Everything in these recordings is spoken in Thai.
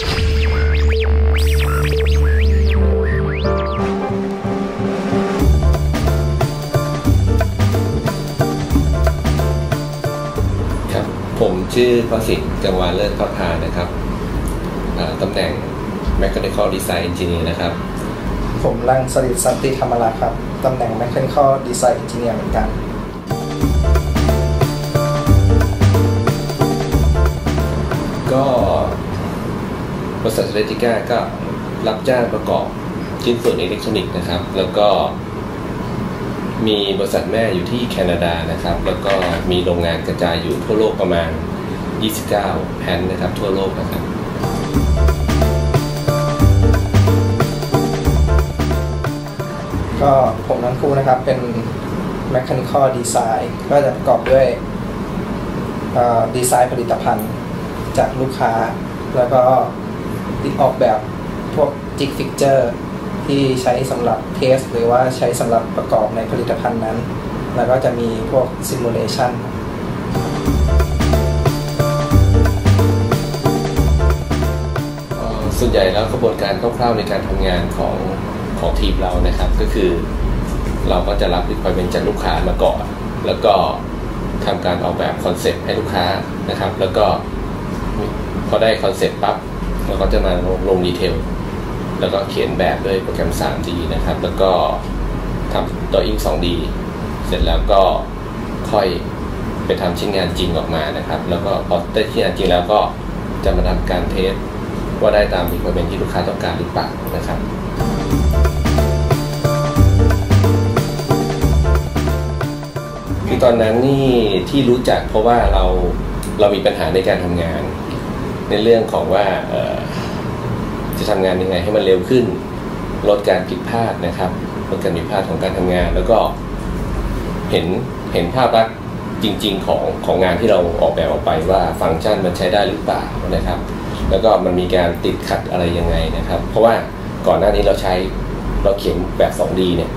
ครับผมชื่อประสิทธิ์กังวาเลิศพระพานะครับตำแหน่ง Mechanical Design Engineer นะครับ ผมรังสริตสันติธรรมรักครับ ตำแหน่ง Mechanical Design Engineer เหมือนกัน ริษัทเลติก้าก็รับจ้างประกอบชิ้นส่วนอิเล็กทรอนิกส์นะครับ แล้วก็มีบริษัทแม่อยู่ที่แคนาดานะครับ แล้วก็มีโรงงานกระจายอยู่ทั่วโลกประมาณ 29 แห่งนะครับ ทั่วโลกนะครับ ก็ผมทั้งคู่นะครับเป็น Mechanical Design ก็จะประกอบด้วยดีไซน์ผลิตภัณฑ์จากลูกค้า แล้วก็ ติดออกแบบพวกจิกฟิกเจอร์ที่ใช้สำหรับเทส หรือว่าใช้สำหรับประกอบในผลิตภัณฑ์นั้น แล้วก็จะมีพวกซิมูเลชันส่วนใหญ่แล้วกระบวนการคร่าวๆในการทำงานของของทีมเรานะครับ ก็คือเราก็จะรับ requirement จากลูกค้ามาก่อน แล้วก็ทำการออกแบบคอนเซปต์ให้ลูกค้านะครับ แล้วก็พอได้คอนเซปต์ปั๊บ เราก็จะมาลงดีเทล แล้วก็เขียนแบบด้วยโปรแกรม 3D นะครับ แล้วก็ทำตัวอิง 2D เสร็จแล้วก็ค่อยไปทำชิ้นงานจริงออกมานะครับ แล้วก็พอได้ชิ้นงานจริงแล้วก็จะมาทำการเทสว่าได้ตาม requirement ที่ลูกค้าต้องการหรือเปล่านะครับคือตอนนั้นนี่ที่รู้จักเพราะว่าเราเรามีปัญหาในการทำงาน ในเรื่องของว่าจะทำงานยังไงให้มันเร็วขึ้น ลดการผิดพลาดนะครับลดการผิดพลาดของการทำงาน แล้วก็เห็นเห็นภาพลักษณ์จริง ๆ ของของงานที่เราออกแบบออกไปว่าฟังก์ชันมันใช้ได้หรือเปล่านะครับ แล้วก็มันมีการติดขัดอะไรยังไงนะครับ เพราะว่าก่อนหน้านี้เราใช้เราเขียนแบบ 2D เนี่ย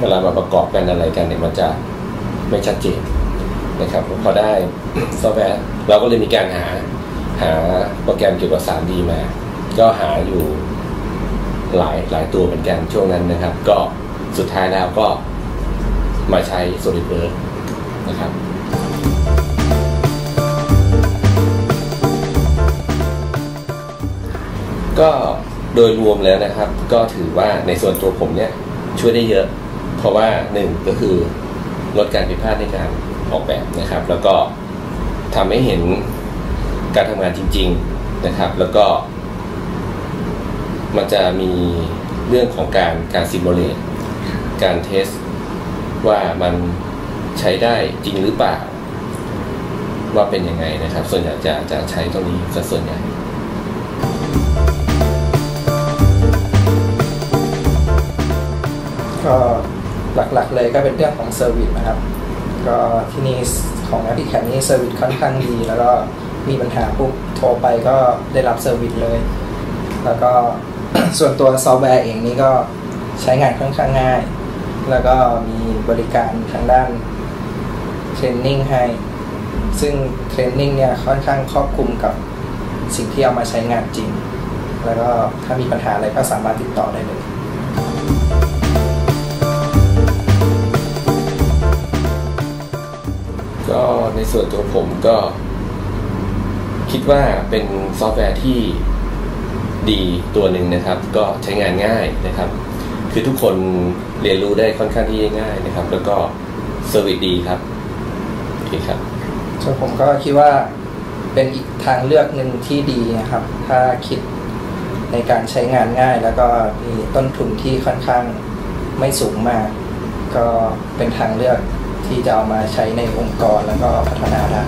เวลามาประกอบกันอะไรกันเนี่ยมันจะไม่ชัดเจนนะครับพอได้ซอฟต์แวร์เราก็เลยมีการหา หาโปรแกรมเกี่ยวกับ 3D มา ก็หาอยู่หลายหลายตัวเหมือนกันช่วงนั้นนะครับ ก็สุดท้ายแล้วก็มาใช้ SolidWorks นะครับก็โดยรวมแล้วนะครับ ก็ถือว่าในส่วนตัวผมเนี่ยช่วยได้เยอะ เพราะว่าหนึ่งก็คือลดการผิดพลาดในการออกแบบนะครับ แล้วก็ทำให้เห็น การทำงานจริง ๆนะครับ แล้วก็ มันจะมีเรื่องของการการซิมูเลตการเทสว่ามันใช้ได้จริงหรือเปล่า ว่าเป็นยังไงนะครับ ส่วนใหญ่จะจะใช้ตรงนี้ซะส่วนใหญ่ก็หลักๆเลยก็เป็นเรื่องของเซอร์วิสนะครับ ก็ที่นี่ของแอปพลิเคชันนี้เซอร์วิสค่อนข้างดี แล้วก็ มีปัญหาปุ๊บโทรไปก็ได้รับเซอร์วิสเลย แล้วก็ส่วนตัวซอฟต์แวร์เองนี่ก็ใช้งานค่อนข้างง่าย แล้วก็มีบริการทางด้านเทรนนิ่งให้ ซึ่งเทรนนิ่งเนี่ยค่อนข้างครอบคลุมกับสิ่งที่เอามาใช้งานจริง แล้วก็ถ้ามีปัญหาอะไรก็สามารถติดต่อได้เลยก็ในส่วนตัวผมก็ คิดว่าเป็นซอฟต์แวร์ที่ดีตัวหนึ่งนะครับ ก็ใช้งานง่ายนะครับ คือทุกคนเรียนรู้ได้ค่อนข้างที่ง่ายนะครับ แล้วก็เซอร์วิสดีครับโอเคครับส่วนผมก็คิดว่าเป็นอีกทางเลือกหนึ่งที่ดีนะครับ ถ้าคิดในการใช้งานง่าย แล้วก็มีต้นทุนที่ค่อนข้างไม่สูงมาก ก็เป็นทางเลือกที่จะเอามาใช้ในองค์กรแล้วก็พัฒนาได้